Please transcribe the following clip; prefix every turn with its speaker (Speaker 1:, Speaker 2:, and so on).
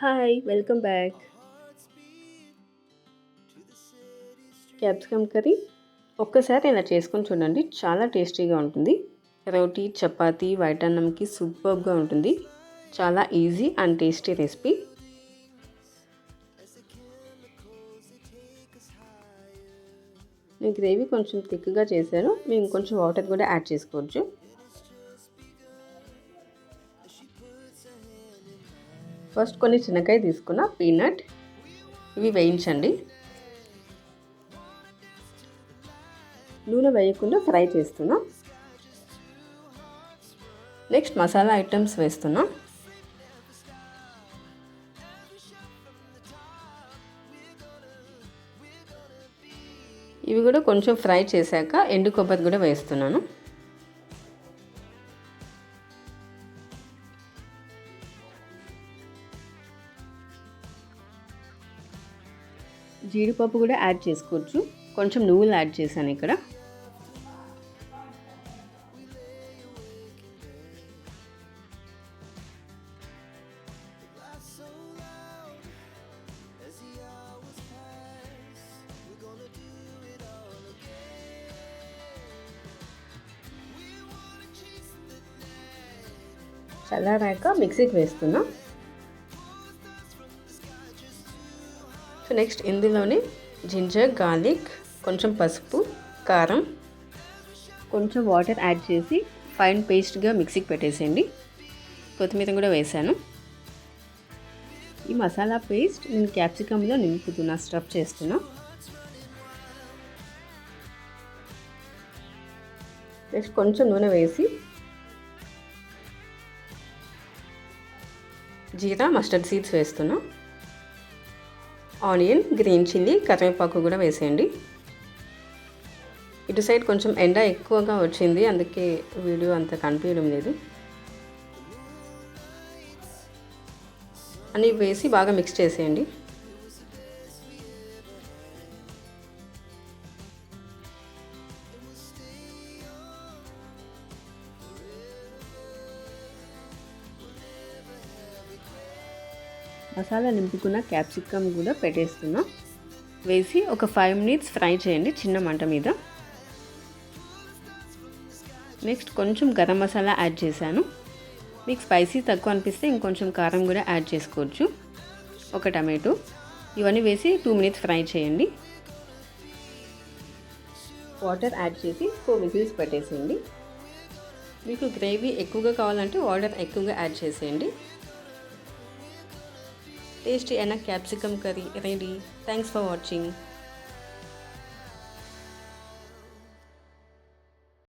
Speaker 1: Hi welcome back capsicum curry ఒక్కసారి ఇలా చేసుకొని చూడండి. చాలా టేస్టీగా ఉంటుంది. రోటీ చపాతీ వైట్ అన్నంకి సూపర్గా ఉంటుంది. చాలా ఈజీ అండ్ టేస్టీ రెసిపీ నేను గ్రేవీ కొంచెం థిక్గా చేశాను. మేము కొంచెం వాటర్ కూడా యాడ్ చేసుకోవచ్చు. ఫస్ట్ కొన్ని చిన్నకాయ తీసుకున్న పీనట్ ఇవి వేయించండి. నూనె వేయకుండా ఫ్రై చేస్తున్నా. నెక్స్ట్ మసాలా ఐటమ్స్ వేస్తున్నా. ఇవి కూడా కొంచెం ఫ్రై చేశాక ఎండు కొబ్బరి కూడా వేస్తున్నాను. జీడిపప్పు కూడా యాడ్ చేసుకోవచ్చు. కొంచెం నువ్వులు యాడ్ చేశాను ఇక్కడ. చల్లారాక మిక్సీకి వేస్తున్నాం. సో నెక్స్ట్ ఇందులోనే జింజర్ గార్లిక్ కొంచెం పసుపు కారం కొంచెం వాటర్ యాడ్ చేసి ఫైన్ పేస్ట్గా మిక్సీకి పెట్టేసేయండి. కొత్తిమీర కూడా వేసాను. ఈ మసాలా పేస్ట్ నేను క్యాప్సికంలో నింపుతున్నా స్టఫ్ చేస్తున్నా. నెక్స్ట్ కొంచెం నూనె వేసి జీరా మస్టర్డ్ సీడ్స్ వేస్తున్నా. ఆనియన్ గ్రీన్ చిల్లీ కరివేపాకు కూడా వేసేయండి. ఇటు సైడ్ కొంచెం ఎండ ఎక్కువగా వచ్చింది అందుకే వీడియో అంత కనిపించడం లేదు. అన్నీ వేసి బాగా మిక్స్ చేసేయండి. మసాలా నింపుకున్న క్యాప్సికమ్ కూడా పెట్టేస్తున్నా. వేసి ఒక ఫైవ్ మినిట్స్ ఫ్రై చేయండి చిన్న మంట మీద. నెక్స్ట్ కొంచెం గరం మసాలా యాడ్ చేశాను. మీకు స్పైసీ తక్కువ అనిపిస్తే ఇంకొంచెం కారం కూడా యాడ్ చేసుకోవచ్చు. ఒక టమాటో. ఇవన్నీ వేసి టూ మినిట్స్ ఫ్రై చేయండి. వాటర్ యాడ్ చేసి ఫోర్ విజిల్స్ పెట్టేసేయండి. మీకు గ్రేవీ ఎక్కువగా కావాలంటే వాటర్ ఎక్కువగా యాడ్ చేసేయండి. టేస్టీ అయిన capsicum curry ready thanks for watching